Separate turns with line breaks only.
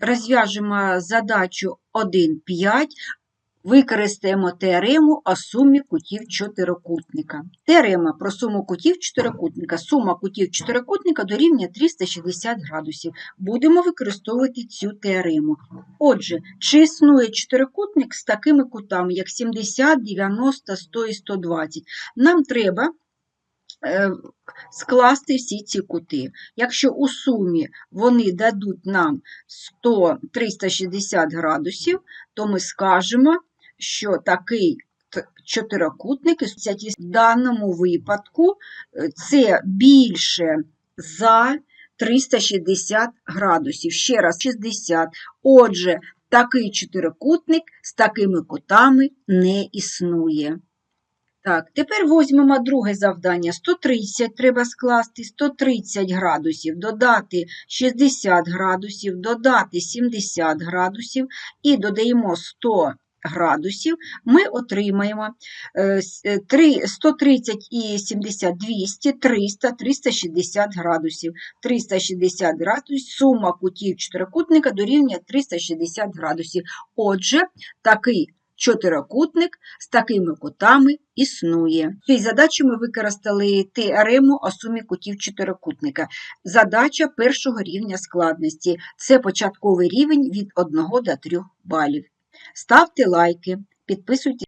Розв'яжемо задачу 1.5. Використаємо теорему о сумі кутів чотирикутника. Теорема про суму кутів чотирикутника. Сума кутів чотирикутника дорівнює 360 градусів. Будемо використовувати цю теорему. Отже, чи існує чотирикутник з такими кутами, як 70, 90, 100 і 120? Нам треба е, скласти всі ці кути. Якщо у сумі вони дадуть нам 100, 360 градусів, то ми скажемо, що такий чотирикутник в даному випадку е, це більше за 360 градусів. Ще раз 60. Отже, такий чотирикутник з такими кутами не існує. Так, тепер візьмемо друге завдання. 130 треба скласти, 130 градусів, додати 60 градусів, додати 70 градусів і додаємо 100 градусів, ми отримаємо е, с- е, три- 130 і 70 – 200, 300, 360 градусів. 360 градусів, сума кутів чотирикутника дорівнює 360 градусів. Отже, такий чотирикутник з такими кутами існує. В цій задачі ми використали теорему о сумі кутів чотирикутника. Задача першого рівня складності. Це початковий рівень від 1 до 3 балів. Ставте лайки, підписуйтесь.